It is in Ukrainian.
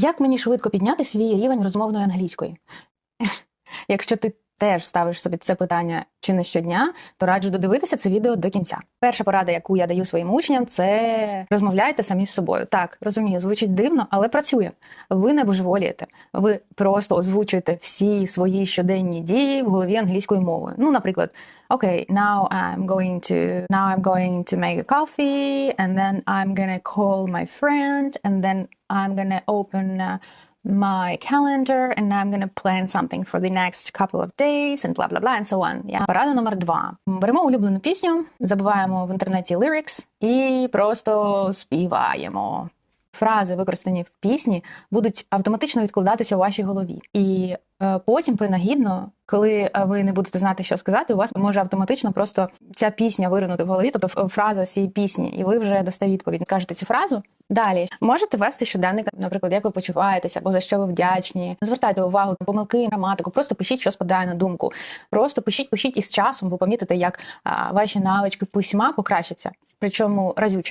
Як мені швидко підняти свій рівень розмовної англійської? Якщо ти теж ставиш собі це питання чи не щодня, то раджу додивитися це відео до кінця. Перша порада, яку я даю своїм учням, це розмовляйте самі з собою. Так, розумію, звучить дивно, але працює. Ви не божеволієте. Ви просто озвучуєте всі свої щоденні дії в голові англійською мовою. Ну, наприклад, okay, now I'm going to now I'm going to make a coffee, and then I'm gonna call my friend, and then I'm gonna open uh, my calendar, and I'm gonna plan something for the next couple of days, and blah blah blah, and so on. Yeah. Порада номер два. Беремо улюблену пісню, забуваємо в інтернеті lyrics і просто співаємо. Фрази, використані в пісні, будуть автоматично відкладатися у вашій голові. І е, потім, принагідно, коли е, ви не будете знати, що сказати, у вас може автоматично просто ця пісня виринути в голові, тобто фраза цієї пісні, і ви вже дасте відповідь. Кажете цю фразу. Далі можете вести щоденник, наприклад, як ви почуваєтеся, або за що ви вдячні. Звертайте увагу на помилки, граматику, просто пишіть, що спадає на думку. Просто пишіть, пишіть, і з часом ви помітите, як ваші навички письма покращаться, причому разюче.